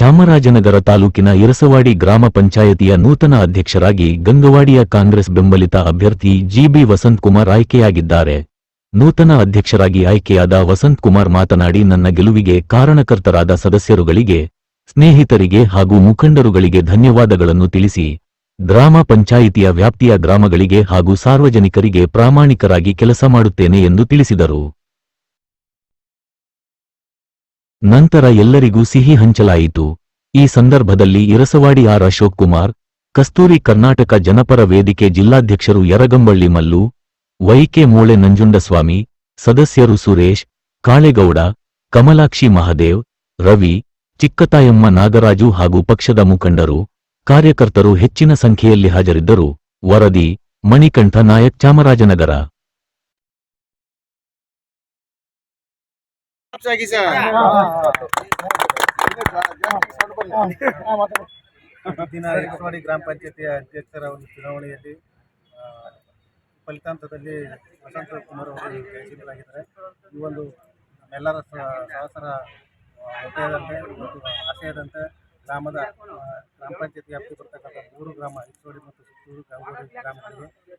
ಚಾಮರಾಜನಗರ ತಾಲೂಕಿನ ಇರಸವಾಡಿ ಗ್ರಾಮ ಪಂಚಾಯತಿಯ ನೂತನ ಅಧ್ಯಕ್ಷರಾಗಿ ಗಂಗವಾಡಿಯ ಕಾಂಗ್ರೆಸ್ ಬೆಂಬಲಿತ ಅಭ್ಯರ್ಥಿ ಜಿಬಿ ವಸಂತಕುಮಾರ್ ಆಯ್ಕೆಯಾಗಿದ್ದಾರೆ. ನೂತನ ಅಧ್ಯಕ್ಷರಾಗಿ ಆಯ್ಕೆಯಾದ ವಸಂತಕುಮಾರ್ ಮಾತನಾಡಿ, ನನ್ನ ಗೆಲುವಿಗೆ ಕಾರಣಕರ್ತರಾದ ಸದಸ್ಯರುಗಳಿಗೆ, ಸ್ನೇಹಿತರಿಗೆ ಹಾಗೂ ಮುಖಂಡರುಗಳಿಗೆ ಧನ್ಯವಾದಗಳನ್ನು ತಿಳಿಸಿ, ಗ್ರಾಮ ಪಂಚಾಯಿತಿಯ ವ್ಯಾಪ್ತಿಯ ಗ್ರಾಮಗಳಿಗೆ ಹಾಗೂ ಸಾರ್ವಜನಿಕರಿಗೆ ಪ್ರಾಮಾಣಿಕರಾಗಿ ಕೆಲಸ ಮಾಡುತ್ತೇನೆ ಎಂದು ತಿಳಿಸಿದರು. ನಂತರ ಎಲ್ಲರಿಗೂ ಸಿಹಿ ಹಂಚಲಾಯಿತು. ಈ ಸಂದರ್ಭದಲ್ಲಿ ಇರಸವಾಡಿ ಆರ್ ಅಶೋಕ್ ಕುಮಾರ್, ಕಸ್ತೂರಿ ಕರ್ನಾಟಕ ಜನಪರ ವೇದಿಕೆ ಜಿಲ್ಲಾಧ್ಯಕ್ಷರು ಯರಗಂಬಳ್ಳಿ ಮಲ್ಲು, ವೈಕೆ ಮೂಳೆ ನಂಜುಂಡಸ್ವಾಮಿ, ಸದಸ್ಯರು ಸುರೇಶ್, ಕಾಳೇಗೌಡ, ಕಮಲಾಕ್ಷಿ ಮಹಾದೇವ್, ರವಿ, ಚಿಕ್ಕತಾಯಮ್ಮ ನಾಗರಾಜು ಹಾಗೂ ಪಕ್ಷದ ಮುಖಂಡರು, ಕಾರ್ಯಕರ್ತರು ಹೆಚ್ಚಿನ ಸಂಖ್ಯೆಯಲ್ಲಿ ಹಾಜರಿದ್ದರು. ವರದಿ, ಮಣಿಕಂಠ ನಾಯಕ್ ಚಾಮರಾಜನಗರ. ಆಗಿ ಸರ್ ದಿನ ಗ್ರಾಮ ಪಂಚಾಯತಿಯ ಅಧ್ಯಕ್ಷರ ಒಂದು ಚುನಾವಣೆಯಲ್ಲಿ ಫಲಿತಾಂಶದಲ್ಲಿ ವಸಂತ ಕುಮಾರ್ ಅವರು ಜಯಶೀಲರಾಗಿದ್ದಾರೆ ಈ ಒಂದು ನಮ್ಮೆಲ್ಲರ ಸ- ಸಹಸರ ಒತ್ತೆಯದಂತೆ ಮತ್ತು ಆಶಯದಂತೆ ಗ್ರಾಮದ ಗ್ರಾಮ ಪಂಚಾಯತಿ ವ್ಯಾಪ್ತಿ ಬರ್ತಕ್ಕಂಥ ಮೂರು ಗ್ರಾಮ ಯಕ್ಷವಾಡಿ ಮತ್ತು ಸುತ್ತೂರು ಗಂಗೋಡಿ ಗ್ರಾಮಗಳಿಗೆ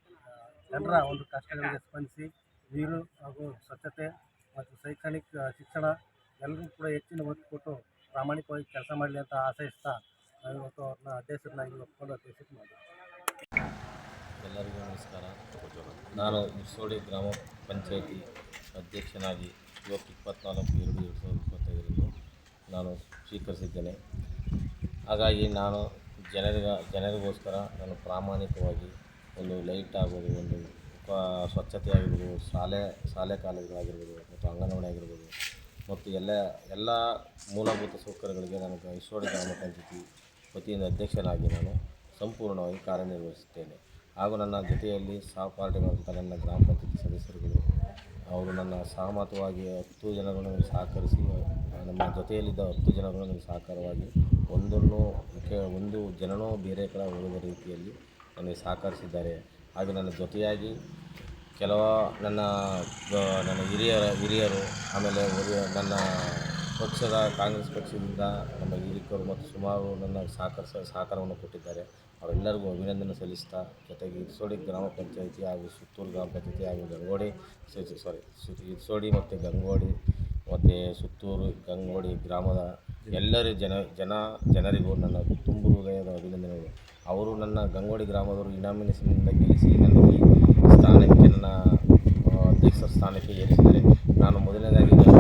ಜನರ ಒಂದು ಕಷ್ಟಗಳಿಗೆ ಸ್ಪಂದಿಸಿ ನೀರು ಹಾಗೂ ಸ್ವಚ್ಛತೆ ಶೈಕ್ಷಣಿಕ ಶಿಕ್ಷಣ ಎಲ್ಲರೂ ಕೂಡ ಹೆಚ್ಚಿನ ಒತ್ತು ಕೊಟ್ಟು ಪ್ರಾಮಾಣಿಕವಾಗಿ ಕೆಲಸ ಮಾಡಲಿ ಅಂತ ಆಶಯಿಸ್ತಾ ನಾನು ಇವತ್ತು ಅವ್ರನ್ನ ಅಧ್ಯಕ್ಷರನ್ನಾಗಿ ಒಪ್ಕೊಂಡು ಅಧ್ಯಕ್ಷತೆ ಮಾಡಿ ಎಲ್ಲರಿಗೂ ನಮಸ್ಕಾರ. ನಾನು ಮುಸೋಡಿ ಗ್ರಾಮ ಪಂಚಾಯತಿ ಅಧ್ಯಕ್ಷನಾಗಿ ಇವತ್ತು ಇಪ್ಪತ್ನಾಲ್ಕು ಎರಡು ಎರಡು ಸಾವಿರದ ಇಪ್ಪತ್ತೈದರಂದು ನಾನು ಸ್ವೀಕರಿಸಿದ್ದೇನೆ. ಹಾಗಾಗಿ ನಾನು ಜನರಿಗ, ಜನರಿಗೋಸ್ಕರ ನಾನು ಪ್ರಾಮಾಣಿಕವಾಗಿ ಒಂದು ಲೈಟ್ ಆಗೋದು ಒಂದು ಸ್ವಚ್ಛತೆ ಆಗಿರ್ಬೋದು, ಶಾಲೆ ಶಾಲೆ ಕಾಲೇಜುಗಳಾಗಿರ್ಬೋದು, ಮತ್ತು ಅಂಗನವಾಡಿ ಆಗಿರ್ಬೋದು, ಮತ್ತು ಎಲ್ಲ ಎಲ್ಲ ಮೂಲಭೂತ ಸೌಕರ್ಯಗಳಿಗೆ ನನಗೆ ಈಶ್ವರ ಗ್ರಾಮ ಪಂಚಾಯತಿ ವತಿಯಿಂದ ಅಧ್ಯಕ್ಷನಾಗಿ ನಾನು ಸಂಪೂರ್ಣವಾಗಿ ಕಾರ್ಯನಿರ್ವಹಿಸುತ್ತೇನೆ. ಹಾಗೂ ನನ್ನ ಜೊತೆಯಲ್ಲಿ ಸಹಪಾಠಿಗಳಂತ ನನ್ನ ಗ್ರಾಮ ಪಂಚಾಯತಿ ಸದಸ್ಯರುಗಳು, ಅವರು ನನ್ನ ಸಹಮತವಾಗಿ ಹತ್ತು ಜನಗಳನ್ನು ಸಹಕರಿಸಿ, ನಮ್ಮ ಜೊತೆಯಲ್ಲಿದ್ದ ಹತ್ತು ಜನಗಳು ನನಗೆ ಸಹಕಾರವಾಗಿ ಒಂದನ್ನು ಒಂದು ಜನನೂ ಬೇರೆ ಕಡೆ ಹೋಗದ ರೀತಿಯಲ್ಲಿ ನನಗೆ ಸಹಕರಿಸಿದ್ದಾರೆ. ಹಾಗೂ ನನ್ನ ಜೊತೆಯಾಗಿ ಕೆಲವು ನನ್ನ ನನ್ನ ಹಿರಿಯರ, ಹಿರಿಯರು, ಆಮೇಲೆ ನನ್ನ ಪಕ್ಷದ ಕಾಂಗ್ರೆಸ್ ಪಕ್ಷದಿಂದ ನಮ್ಮ ಹಿರಿಕರು ಮತ್ತು ಸುಮಾರು ನನ್ನ ಸಹಕರಿಸ ಸಹಕಾರವನ್ನು ಕೊಟ್ಟಿದ್ದಾರೆ. ಅವರೆಲ್ಲರಿಗೂ ಅಭಿನಂದನೆ ಸಲ್ಲಿಸ್ತಾ, ಜೊತೆಗೆ ಇರ್ಸೋಡಿ ಗ್ರಾಮ ಪಂಚಾಯಿತಿ ಹಾಗೂ ಸುತ್ತೂರು ಗ್ರಾಮ ಪಂಚಾಯಿತಿ ಹಾಗೂ ಗಂಗೋಡಿ ಸಾರಿ ಇರ್ಸೋಡಿ ಮತ್ತು ಗಂಗೋಡಿ ಮತ್ತು ಸುತ್ತೂರು, ಗಂಗೋಡಿ ಗ್ರಾಮದ ಎಲ್ಲರೂ ಜನ ಜನ, ಜನರಿಗೂ ನನ್ನ ತುಂಬು ಹೃದಯದ ಅಭಿನಂದನೆಗಳು. ಅವರು ನನ್ನ ಗಂಗೋಡಿ ಗ್ರಾಮದವರು ಇನಾಮಿನೇಷನ್ನಿಂದ ಗೆಲ್ಲಿಸಿ, ನನ್ನ ಈ ಸ್ಥಾನಕ್ಕೆ ನನ್ನ ಅಧ್ಯಕ್ಷ ಸ್ಥಾನಕ್ಕೆ ಏರಿಸಿದರೆ ನಾನು ಮೊದಲನೇದಾಗಿ ತುಂಬು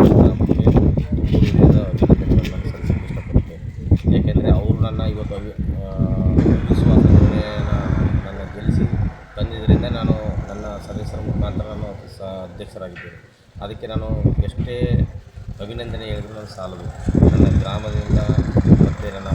ಹೃದಯದ ಅಭಿನಂದನೆಗಳನ್ನು ಸಲ್ಲಿಸಲು ಇಷ್ಟಪಡುತ್ತೇನೆ ಏಕೆಂದರೆ ಅವರು ನನ್ನ ಇವತ್ತು ಅಭಿ ಆ, ನನ್ನ ಗೆಲ್ಲಿಸಿ ತಂದಿದ್ದರಿಂದ ನಾನು ನನ್ನ ಸದಸ್ಯರ ಮುಖಾಂತರ ನಾನು ಅಧ್ಯಕ್ಷರಾಗಿದ್ದೇನೆ. ಅದಕ್ಕೆ ನಾನು ಎಷ್ಟೇ ಅಭಿನಂದನೆ ಹೇಳಿದ್ರು ನಾನು ಸಾಲದು. ನನ್ನ ಗ್ರಾಮದಿಂದ ಮತ್ತು ನನ್ನ